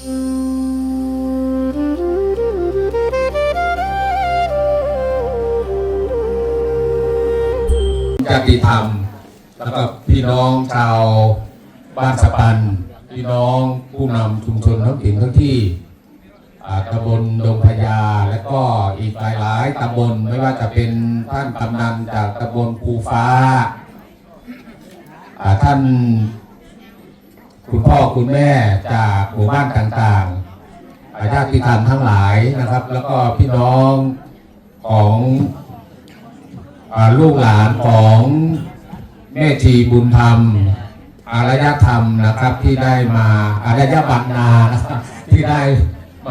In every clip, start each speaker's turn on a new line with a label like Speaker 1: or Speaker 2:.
Speaker 1: ญาติธรรมแล้วก็พี่น้องชาวบ้านสะปัน พี่น้องผู้นำชุมชนท้องถิ่นทั้งที่ตำบลดงพญาและก็อีกหลายๆตำบลไม่ว่าจะเป็นท่านกำนันจากตำบลภูฟ้าท่าน คุณพ่อคุณแม่จากหมู่บ้านต่างๆอาญาติธรรมทั้งหลายนะครับ แล้วก็พี่น้องของอลูกหลานของแม่ชีบุญธรรม อารยธรรมนะครับที่ได้มาอารยบัตนานะครับที่ได้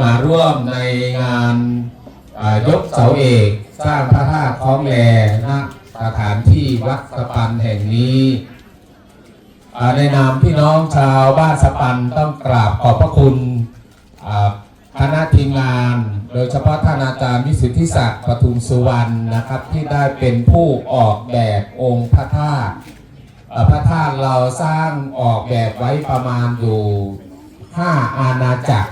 Speaker 1: มาร่วมในงานยกเสาเอกสร้างพระธาตุคล้องแลณสถานที่วัดสปันแห่งนี้ ในนามพี่น้องชาวบ้านสปันต้องกราบขอบพระคุณคณะทีมงาน โดยเฉพาะท่านอาจารย์วิสุทธิศักดิ์ปทุมสุวรรณนะครับ ที่ได้เป็นผู้ออกแบบองค์พระธาตุพระธาตุเราสร้างออกแบบไว้ประมาณอยู่ห้าอาณาจักร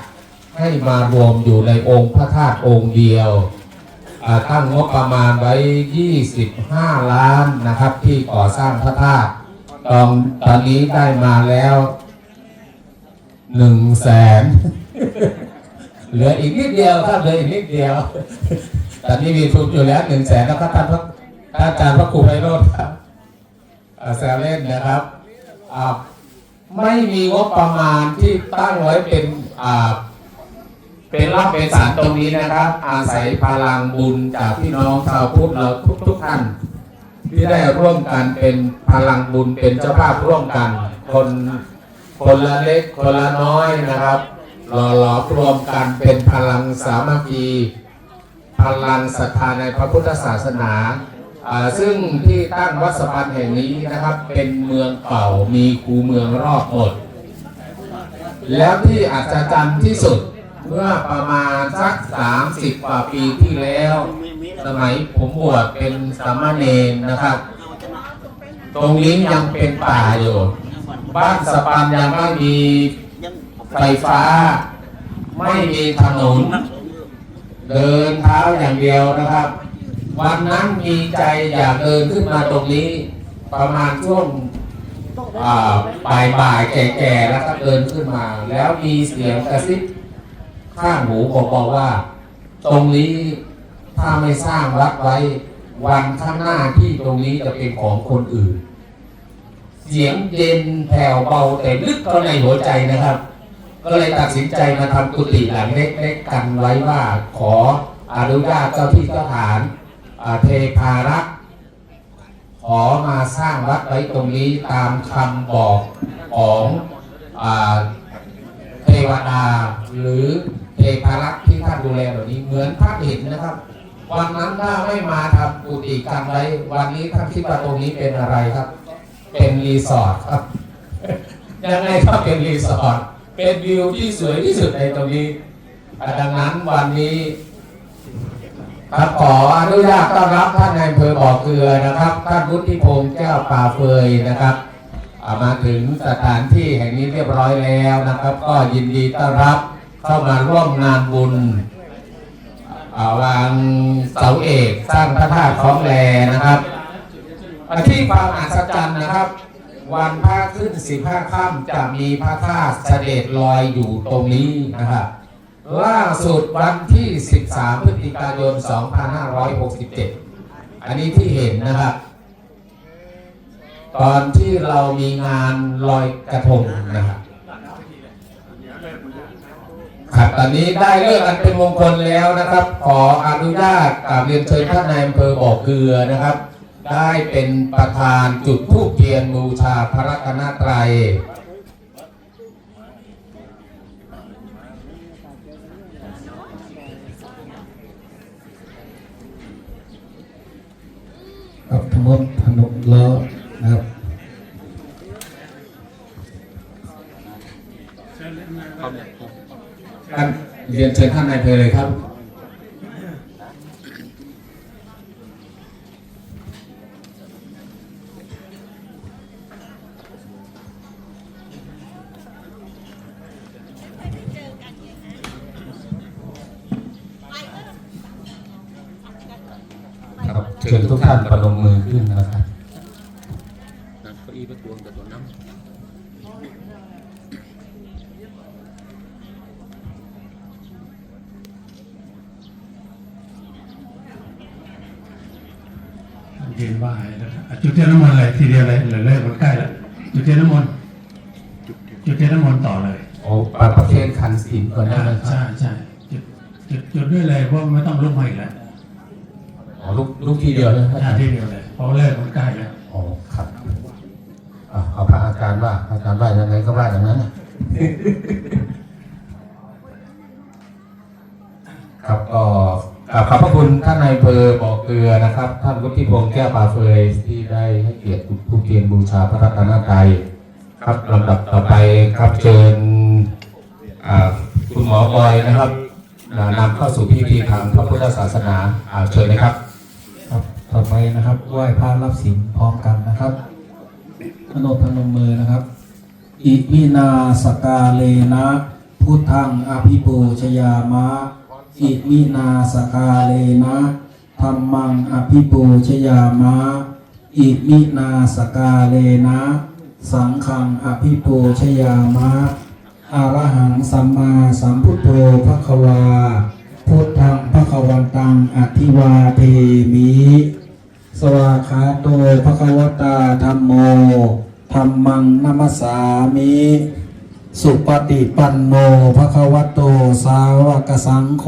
Speaker 1: ให้มารวมอยู่ในองค์พระธาตุองค์เดียวตั้งงบประมาณไว้ 25 ล้านนะครับที่ก่อสร้างพระธาตุ ตอนตอนนี้ได้มาแล้วหนึ่งแสนเหลืออีกนิดเดียวครับเหลืออีกนิดเดียวตอนนี้มีทุนอยู่แล้วหนึ่งแสนแล้วก็ท่านพระท่านอาจารย์พระครูไพโรธครับแซวเล่นนะครับไม่มีงบประมาณที่ตั้งไว้เป็นเป็นรับเป็นสารตรงนี้นะครับ อาศัยพลังบุญจากพี่น้องชาวพุทธเราทุกทุกๆท่าน ที่ได้ร่วมกันเป็นพลังบุญเป็นเจ้าภาพร่วมกัน คนคนละเล็กคนละน้อยนะครับหล่อหลอมรวมกันเป็นพลังสามัคคีพลังศรัทธาในพระพุทธศาสนา ซึ่งที่ตั้งวัดสปันแห่งนี้นะครับ เป็นเมืองเก่ามีคูเมืองรอบหมด แล้วที่อัศจรรย์ที่สุดเมื่อประมาณสัก 30กว่าปีที่แล้ว สมัยผมบวชเป็นสามเณรนะครับ ตรงนี้ยังเป็นป่าอยู่ บ้านสปันยังไม่มีไฟฟ้า ไม่มีถนน เดินเท้าอย่างเดียวนะครับ วันนั้นมีใจอยากเดินขึ้นมาตรงนี้ ประมาณช่วงอ่าบ่ายๆแก่ๆแล้วก็เดินขึ้นมา แล้วมีเสียงกระซิบข้างหูผมบอกว่า ตรงนี้ ถ้าไม่สร้างวัดไว้ วันข้างหน้าที่ตรงนี้จะเป็นของคนอื่น เสียงเย็นแผ่วเบาแต่ลึกเข้าในหัวใจนะครับ ก็เลยตัดสินใจมาทำกุฏิหลังเล็กๆกันไว้ว่าขออนุญาตเจ้าที่เจ้าฐานเทพารักษ์ขอมาสร้างวัดไว้ตรงนี้ตามคำบอกของอเทวดาหรือเทพารักษ์ที่ท่านดูแลแบบนี้เหมือนพระเห็นนะครับ วันนั้นถ้าไม่มาทำกุฏิกันไว้วันนี้ท่านคิดว่าตรงนี้เป็นอะไรครับ เป็นรีสอร์ทครับ ยังไงก็เป็นรีสอร์ทเป็นวิวที่สวยที่สุดในตรงนี้อะดังนั้นวันนี้ครับขออนุญาตต้อนรับท่านนายอำเภอบ่อเกลือนะครับ ท่านวุฒิพงษ์แก้วป่าเฟยนะครับอะมาถึงสถานที่แห่งนี้เรียบร้อยแล้วนะครับ ก็ยินดีต้อนรับเข้ามาร่วมงานบุญอ่า วางเสาเอกสร้างพระธาตุของแลนะครับที่ความอัศจรรย์นะครับ วันพระขึ้นสิบห้าค่ำจะมีพระธาตุเสด็จลอยอยู่ตรงนี้นะครับล่าสุดวันที่ 13 พฤศจิกายน 2567 อันนี้ที่เห็นนะครับ ตอนที่เรามีงานลอยกระทงนะครับ ครับตอนนี้ได้เลิกกันเป็นมงคลแล้วนะครับ ขออนุญาตกราบเรียนเชิญท่านนายอำเภอบ่อเกลือนะครับ ได้เป็นประธานจุดธูปเทียนบูชาพระรัตนตรัย
Speaker 2: ครับทั้งหมดพนมล้อนะครับ
Speaker 1: เรียนเชิญท่านนายเพลเลยครับ
Speaker 3: ยืนไหว้แล้วก็อะจุดเทียนน้ำมนต์เลยทีเดียวเลยเหลือเลยคนใกล้แล้วจุดเทียนน้ำมนต์จุดเทียนน้ำมนต์ต่อเลย
Speaker 1: โอ้ปประเคนขันศีลก่อนได้
Speaker 3: อ่า
Speaker 1: ไหมครั
Speaker 3: ใช่
Speaker 1: บ
Speaker 3: ใช่จุดจุดจุดด้วยเลยเพราะไม่ต้องลุกมาอีกแล้ว
Speaker 1: อ๋อลูกลูกทีเดียวนะครับ
Speaker 3: อ่าทีเดียวเลยเพราะเลิกคนใกล้แล้ว
Speaker 1: อ๋อครับอะเอาพระอาจารย์ว่าพระอาจารย์ว่ายังไงก็ว่าอย่างนั้นน่ะครับก็กราบขอบพระคุณท่านนายอำเภอบ่อ เกลือนะครับ ท่านวุฒิพงษ์แก้วปาเฟยที่ได้ให้เกียรติผู้เกียรบูชาพระรัตนตรัยครับลำดับต่อไปครับเชิญคุณหมอบอยนะครับนำเข้าสู่พิธีทางพระพุทธศาสนาเชิญนะครับ
Speaker 2: ครับต่อไปนะครับไหว้พระรับศีลพร้อมกันนะครับพนมพนมมือนะครับ อิมินาสกาเลนะพุทธังอภิปูชยามะ อิมินาสกาเลนะ ธรรมังอภิปูชยามะ อิมินาสกาเลนะ สังฆังอภิปูชยามะอะรหังสัมมาสัมพุทโธภควา พุทธังภควันตังอธิวาเทมิ สวาคาโตภควตาธรรมโมธรรมังนัมสสามิ สุปฏิปันโนภควโตสาวกสังโฆ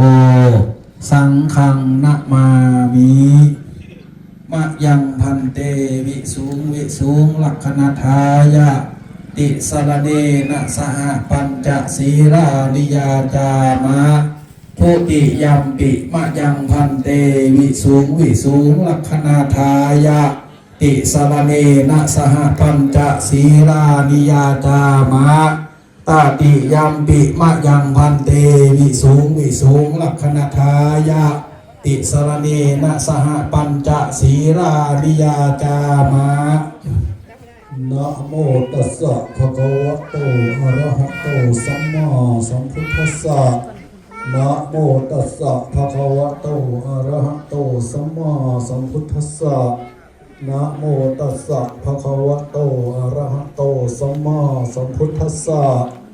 Speaker 2: สังฆังนะมามิมะยังพันเตวิสูงวิสูงลักขณทายะ ติสรเนนะสหปัญจศีรานิยาจามะทุติยัมปิมะยังพันเตวิสูงวิสูงลักขณทายะ ติสรเนนะสหปัญจศีรานิยาจามะ ตาติยัมปิมะยังพันเตวิสูงวิสูงลักขณทายะ ติสรเนนะสหปัญจศีรานิยาจามะนะโมตัสสะภะคะวะโตอะระหะโตสัมมาสัมพุทธัสสะนะโมตัสสะภะคะวะโตอะระหะโตสัมมาสัมพุทธัสสะนะโมตัสสะภะคะวะโตอะระหะโตสัมมาสัมพุทธัสสะ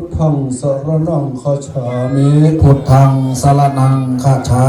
Speaker 2: พุทธังสรณังคาฉามิพุทธังสรณังคาฉา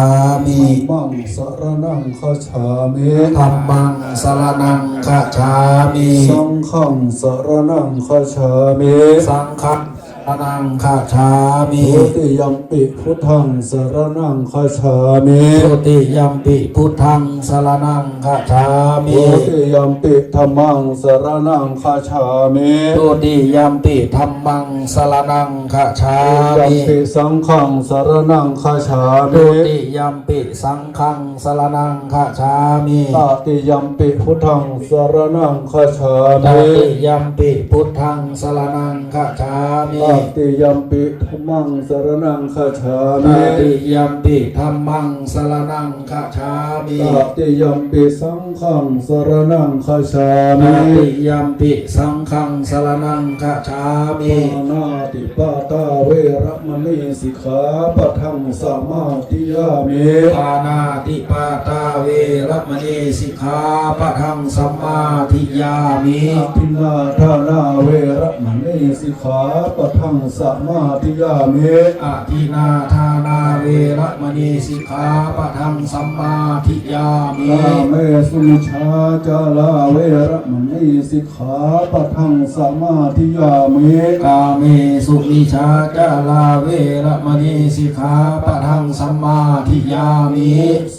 Speaker 2: มิมังสรณังคาฉามิธรรมังสรณังคาฉามิ สังฆังสรณังคาฉามิ สังฆัง สรณังคาฉามิทุติยัมปิพุทธังสรณังคาฉามิทุติยัมปิพุทธังสรณังคาฉามิทุติยัมปิธรรมังสรณังคาฉามิทุติยัมปิธรรมังสรณังคาฉามิยัมปิสังฆังสรณังคาฉามิทุติยัมปิสังฆังสรณังคาฉามิตติยัมปิพุทธังสรณังคาฉามิตติยัมปิพุทธังสรณังคาฉามิตติยัมปิธรรมังสรณังคาฉามิตติยัมปิธรรมังสรณังคาฉามิตติยัมปิสังฆังสรณังคาฉามิตติยัมปิสังฆังสรณังคาฉามิปานาติปาตาเวรมณีสิกขาปะทังสมาธิยามิปานาติปาตาเวรมณีสิกขาปะทังสมาธิยามิทินนาทานาเวรมณีสิกขาปะทังสมาธิยามิอาทินาทานาเวรมณีสิกขาปะทังสมาธิยามิกาเมสุมิชาจาลาเวรมณีสิกขาปะทังสมาธิยามิกาเมสุมิชาจาลาเวรมณีสิกขาปะทังสมาธิยามิ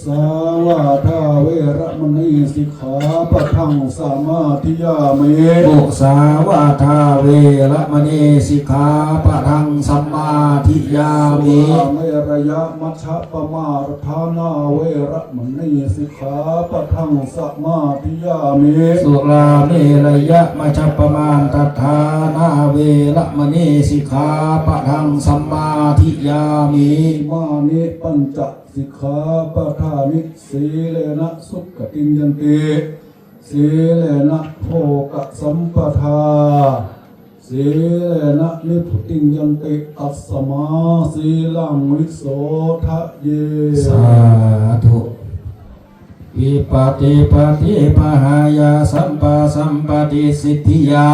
Speaker 2: สาวาทาเวรมณีสิกขาปะทังสมาธิยามิมุสาวาทาเวรมณีสิกขาปะทังสัมมาทิยามิ
Speaker 4: เมระยะมัชฌะปมาทฐานาเวระมณีสิกขาปะทังสมาธิยามิ
Speaker 2: สุราเมรยะมัชฌปปมาตัฏฐานาเวระมณีสิกขาปะทังสัมมาทิยามิ
Speaker 4: อิมานิปัญจสิกขาปะทานิสีเลนะสุขติงยันติสีเลนะโภกสัมปทา สีเลนะนิพุติยันติตัสมาสีลังวิโสทะเย
Speaker 2: สาธุวิปติปฏิปหายาสัมปะสัมปติสิทธิยา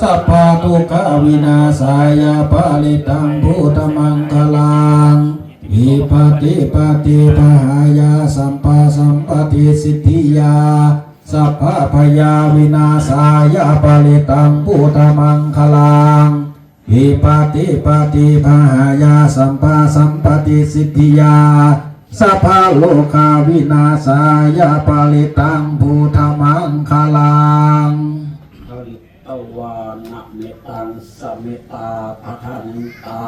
Speaker 2: สัพพะทุกขวินาศายาปาลิตังพุทธมังคลังวิปติปฏิปหายาสัมปะสัมปติสิทธิยา สัพพะพยาวินาศายาปาลิตังพุทธมังคลังวิปติปฏิภายาสัมปาสัมปติสิทธิยาสัพพะโลกาวินาศายาปาลิตังภูธมังคลัง
Speaker 5: ตวานะเมตังสเมตาปะทันตา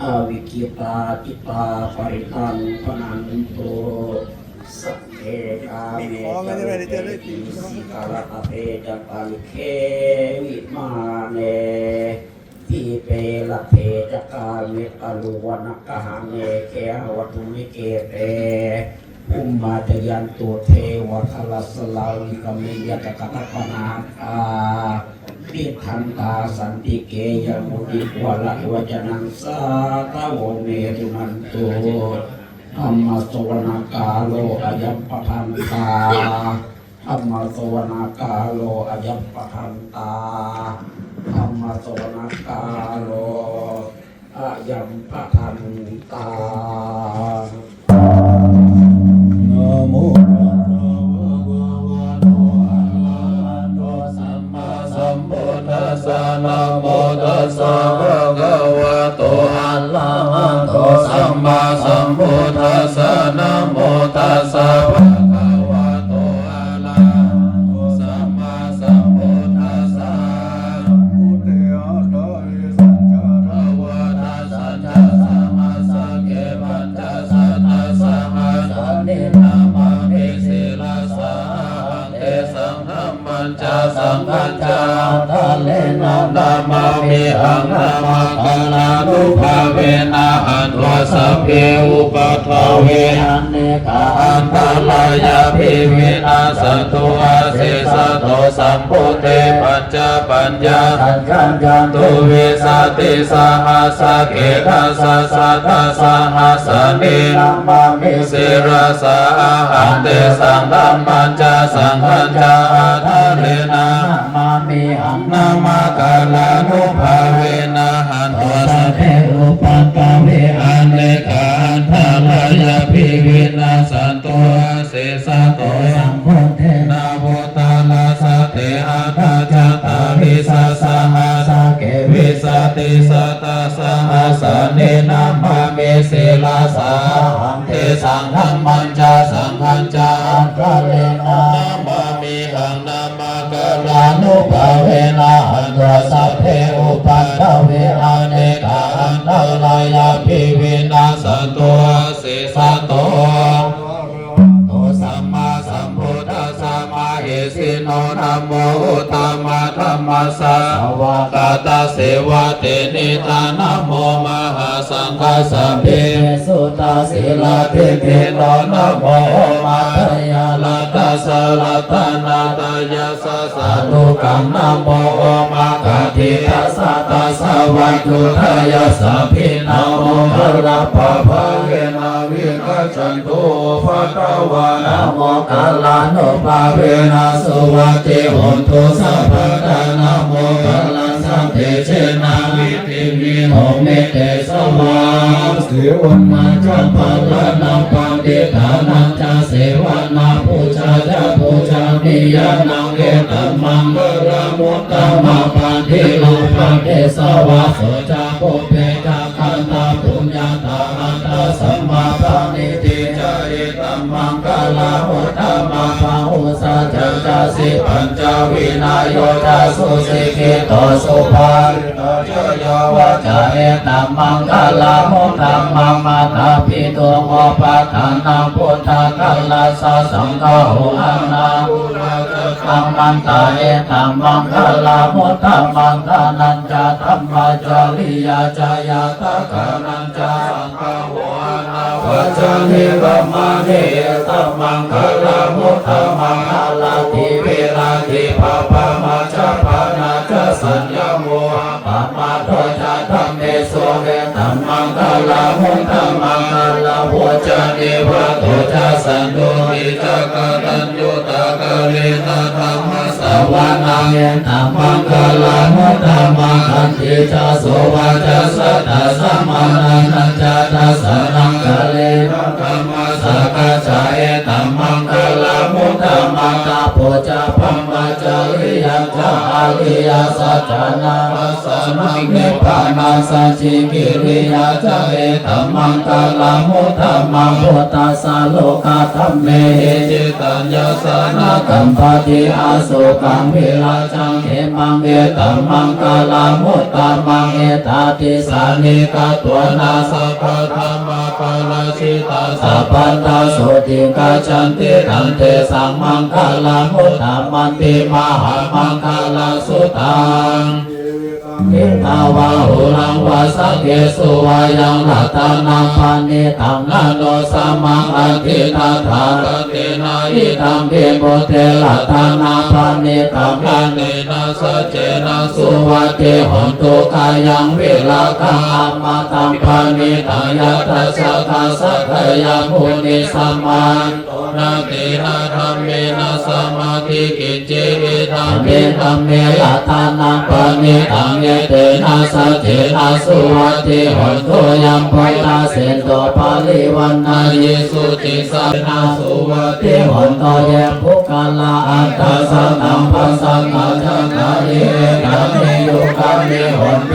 Speaker 5: อาวิกิตาจิตาปริตังปนันโต เพกาเมจเรติสิกาลตเพจัตังเควิมาเนทีเปละเพจกาเมตลุวนักหาเนเกหวัตุมิเกเตอุมมาจยันตุเทวทลสลาวิกเมยตกตปนาคาปิทันตาสันติเกยมุติวะละวจนังสาตาวเมตุนันตุ ธรรมสวนาคาโลอายัปทันตาธรรมสวนาคาโลอายัปทันตาธรรมสวนาคาโลอายัปทันตา
Speaker 4: นะโม
Speaker 6: สัมมาสัมพุทธัสสะนะโมตัสสะภะคะวะโต ตมามิ
Speaker 4: อั
Speaker 6: งนามาคาลานุภาเวนะอันวสเพอุปทาเวอัน อันตลายาภิวินาสตุอาเสสะโตสัมพุเทปัญจปัญญาสังฆัญจาตุวิสติสหัสเกทัสสะสัทสหัสสะเนนามามิสิรสาหันเตสังฆมัญจสังฆัญจาทะเลนะมามิหังนามากาลานุภาเวนะหันตัสัพเพอุปัตตเวอันเลขา นทารายาภิวินาสันตัวเสสะโตสังโฆเทนาโพตาลาสเตอาตาจตาริสสหาสเกวิสติสตาสหัสเนนามาเมสิลาสาหังเทสังฆมัญจาสังฆัญจาพระเลนะนามามิหังนามากาลานุภาเวนะหันรสัพ น มสสะวะกาตาเสวะเตนิตานะโมมหาสังฆสัพเพสุตาสิลาเทเทโนนะโมมาทยาลาตาสลัตนาตายาสสะตุกังนะโมมาคาทิทัสสะตาสวัจจุทายาสัพพินะโมภะระปะภะเวนะวิ กันตุภะคะวะนะโมกัลลานุภาเวนะสุวัติโหนตุสัพพะทานะโมกัลลาสัพเพเชนะวิติวิโหเมเตสวาเสวันมาจัปปะละนาปันติฐานังจาเสวนาปูชาจาปูชานิยานังเอตัมมังกระมุตตมะปันติโลปันเทสวาโสจ มุตตมะภาหุสะจัจจาสิปัญจวินายโยทัสุสิกิโตสุภาริตเจยาวะจาเอตัมมังคลามุตัมมังมาตาปิโตโมปัฏฐานังพุทธคัลลาสะสังฆโหอานาปุราจตังมันตาเอตัมมังคลามุตัมมังคานันจะธรรมจาริยาจายาตะกานันจะสังฆโห อานาวันิกรรมาเนตัมมังคลามุตตมังคลาติเวลาติภาปามาจาปานาจสัญญาโมปามาโทจะธรรมเมโสเวตัมมังคลามุตตมังคลาพุจนิวะโตจะสันโดหิจักตัญญูตากะเรตธรรมสวานังเยตัมมังคลามุตตมังคันติจะโสวาจะสัตตสัมมานันจะทัสสนังกะเล ตตมังคาโพจะพัมมาจาริยังจะอา ริยาสัจนาปัสสนังเนปานาสัจจิกิริยาจเอตัมมังคลามุตตมังพุทธัสสะโลกาธัมเมเหจิตัญญาสนากัมปติอาสุกังวิราชังเอมังเอตัมมังคลามุตตมังเอตาติสานิกาตัวนาสัพพธรรมาปาราชิตาสัพพันตาโสติกาจันติตันเตสังมังคลามุตตมันติมหามังคลาสุตัง ทิตาวาหุลังวาสักเกสุวายังลัตตานังปานิตังนาโนสามังอธินาทานเตนาอิตังเกโมเทลัตตานังปานิตังนาเนนะสัจเจนะสุวัติหนตุกายังวิลาคังอามาตังปานิตังยัตสักขะสักขยังมุนิสัมมันนาเตนะธรรมเมนะสมาธิกิจเจวิธรรมเมธรรมเมลัตตานังปานิตังเยเตนะสัจเจนะสุวัติหนตุยังพุทธาเสนโตปาลิวันนาเยสุติสันาสุวัติหนโตเยภุกาลาอัตตาสัมปัสสังฆาจักขาริเอกัมเมยุกัมเมหนเป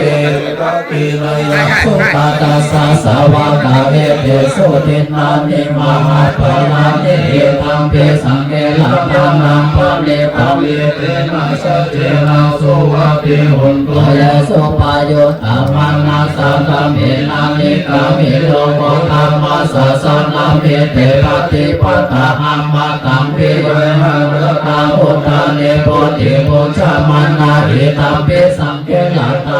Speaker 6: ปิเลยสุตตาสาสาวกาเวเตสุตินานิมหาปนานิเอตังเปสังเกลัตตานังปะเนปัมเมเตนะสัจเจนะสุวัติหุนโตยสุปายุตามังนาสังฆเมนานิกามิโลโมธรรมสสสนาเมเตปฏิปตตาหัมมาตังปิเวหะระตาพุทธาเนโพธิพุชามานนาหิตัมปิสังเกลัตตา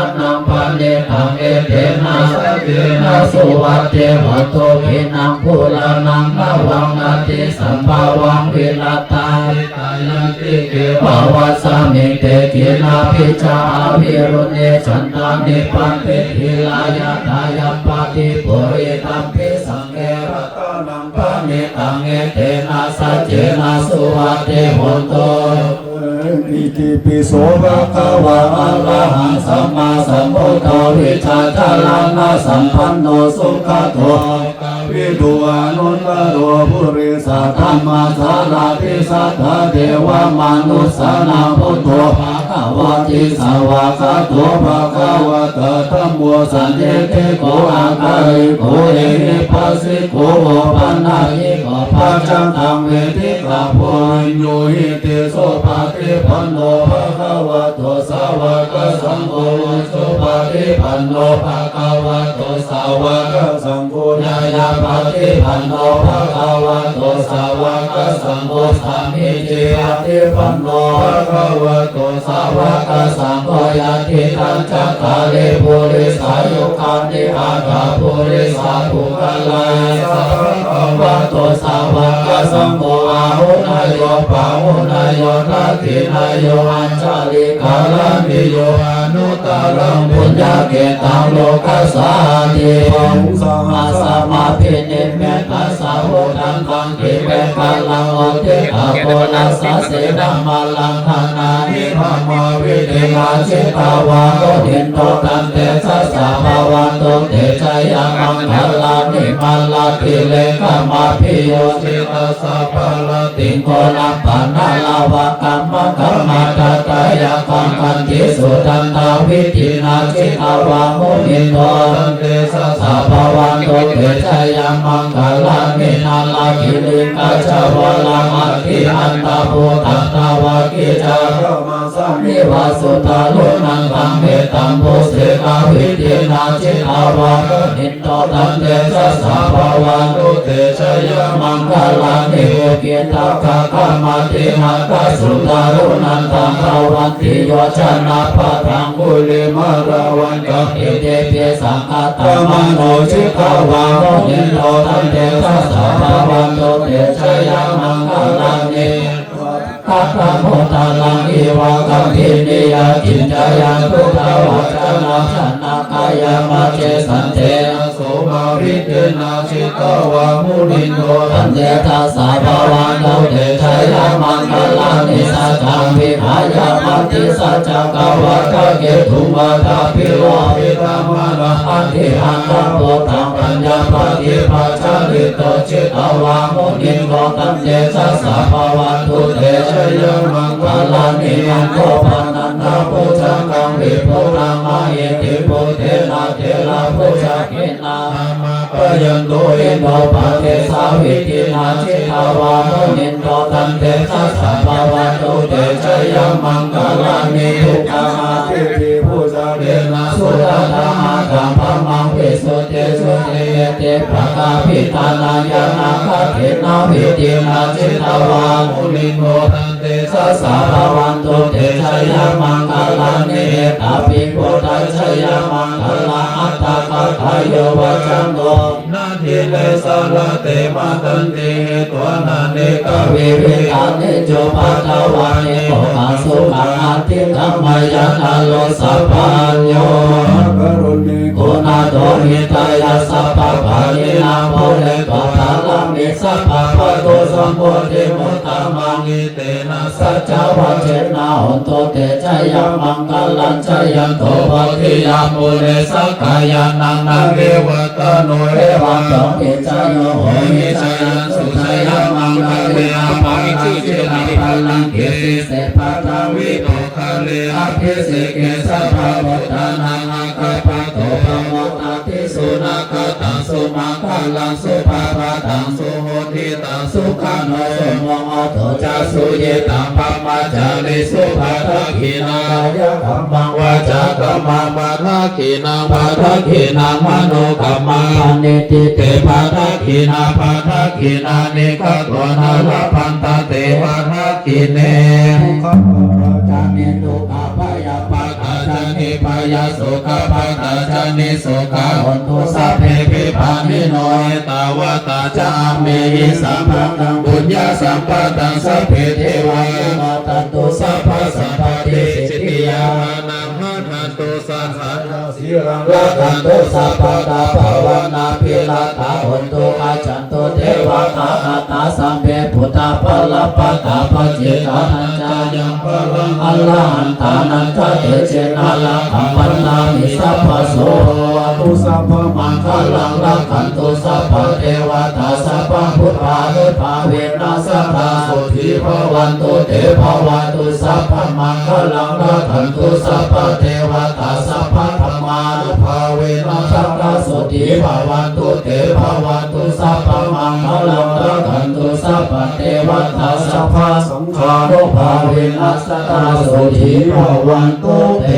Speaker 6: นิทังเอเตนะสัจเจนะสุวัติวัตโตภินังภูลานังนวังนาติสัมภาวังวิลาตาตายันติเกภาวะสามิเตกินาภิจาภิรุเนจันตานิปันติทิลายาทายปาติปุริตัมปิสังเกระตานังปะเนตังเอเตนะสัจเจนะสุวัติโหนโต
Speaker 4: อิติปิโสภะคะวะ
Speaker 6: อะระหังสัมมาสัมพุทโธวิชาจารังนาสัมปันโนสุขโต
Speaker 4: วิดุอานุนตโรภุริสั
Speaker 6: สั
Speaker 4: ท
Speaker 6: ธรรมสาราทิสัทธเทวมนุสนาพุทโธภะควะติสวะคาโตภะคะวะตะธัมโมสันเทติโกอาคาริโกเอหิปัสสิโกโอปันนายิกปัจจังตังเวทิกาโพญโยหิติโสภะติปันโนภะคะวะโตสาวกสังโฆ สุปะติปันโนภะคะวะโตสาวก
Speaker 4: สังโฆ
Speaker 6: ญาญาปฏิปันโนภะคะวะโตสาวกสังโฆสามิจิปฏิปันโนภะคะวะโตสาวกสังโฆยะติตังจักขาริปุริสายุคานิอาคาปุริสาภุคลายสัพพะวะโตสาวกสังโฆ หุนายโยปาหุนายโยนาตินายโยอัญชาลิกาลามิโยอนุตารังปุญญาเกตังโลกัสสาติมาสมาพินิเมตัสา วดังคังกิเวกัลังโอติอาโกนัสสะเสดัมมาลังธนานิพมวิเดมาชิตาวาโกหินโตตันเตสัสสะภาวันโตเตชะยังมังคลานิมัลลาติเลกามาพิโยชิตาสัพพะลติงโกนัปนาลาวะกัมมะกัมมตตะยาคังคันติสุตันตาวิธินาจิตาวามุนิโตตันเตสสะภาวันโตเตชะยามังคลามินาลาคิลิกาชาวลามัติอันตาภูตัตตาวากิจา
Speaker 4: มา สามิ
Speaker 6: นิวาสุตาลุนังตังเมตัมโพเสกาวิธินาจิตาวามุนิโตตันเตสะสะภาวันโตเตชะยมังคลานิโยเกตาคาคามาติหังคาสุตาลุนันตังภาวันติโยชนะปะทังกุลิมาราวันกัเอเตเปสังฆาตมโนชิตาวามุนิโตตันเตสะสะภาวันโตเตชะยมังคลานิ ตัพพะโมตาลังอีวะกัมพินิยาจินจายังพุทธวัจนะชนะกายามาเจสันเตนะโสมาวิเตนะชิตวามุนิโนตันเตทัสสะภะวันโตเตชะยามังคลานิสัจจังวิหายามัติสัจจกวัฏเกตุมาตาปิโลวิธรรมะอันติอันตะโพธัง ปฏิปัจจริตจิตวามุนิโนตันเตทัสสะภะวันโตเตชยมังคลานิมันโกปันนันทาปุจจังกังวิปุตังมาเยติปุเทนะเทระปุจจกินามาปยันโตอินโทปะเทสาวิตินาจิตาวามุนินโตตันเตทัสสะภะวันโตเตชยมังคลานิทุกขามา
Speaker 4: เทพีผู้จ
Speaker 6: เต
Speaker 4: เรียนะ
Speaker 6: สุตตะมะกัมภมังวิสุเตสุ เตปะกาพิตานายานาคเทนาพิตินาจิตาวามุนิโนตันเตสัสสะภวันโตเตชะยามังคลานิตาปิโกตัชยามังคลาอัตตะกัตถายโยวัจจันโตนาทิเลสาลเตมาตันติเหตัวนาเนกวิวิตานิโจปัตตวานิโกมาสุขังอาทิกัมมายานาโลสัพพัญโย
Speaker 4: กรุณี
Speaker 6: โกนาโตหิตายาสัพพะภาลินาโมเลกติสัพพะปะโตสัมโพธิมุตตมังอิเตนะสัจจวัจเจนะหุนโตเตชะยามังคลัญชยันโตภะทิยามุเลสักกายานังนาเรวตโนเรวังโตหิจโยโหหิจยันสุชยามังคะเรอาภังจิตินาภัลังเกสิเสภะทาวิโตคะเรอภิสิเกสัพพะพุทธานัง มังคลังสุภาพตังสุโหติตังสุขันโนสุโมโหตจัสุเยตังปัมมาจาริสุภาทักขินายะกัมมังวาจากัมมังปาทักขินังปาทักขินังมโนกัมมังเนติเตปาทักขินาปาทักขินาเนิกตัวนาลพันตเตปาทักขิเน
Speaker 4: ข้าพระ
Speaker 6: จานิทุก พยาสุขภัตาจันิสุขาหนตุสัพเพปิภานิโนเอตาวตาจามิหิสัมปัตังบุญญาสัมปตังสัพเพเทวายมาตันตุสัพพสัมปติสิทธิยาะ
Speaker 4: สีรัง
Speaker 6: ลาคันตุสัพพะตาภาวนาพิลาตาหุนตุอาจันตุเทวตาอาตาสัมเพพุทธาภลปตาปจิกานันจายังพลังอัลลาหันตานันทเตเจนาลาคัมปันนามิสัพพะโสตุสัพพะมังคลังลักขันตุสัพพะเทวตาสัพพะพุทธานุภาเวนัสสัพพะสุทิภวันตุเตภวันตุสัพพะมังคลังลักขันตุสัพพะเทวตาสัพพะ ทิภวันตุเตภวันตุสัพพะมังคลังรักันตุสัพพเทวตาสัพพะสังฆานุภาเวนัสตาสุทิภวันตุเต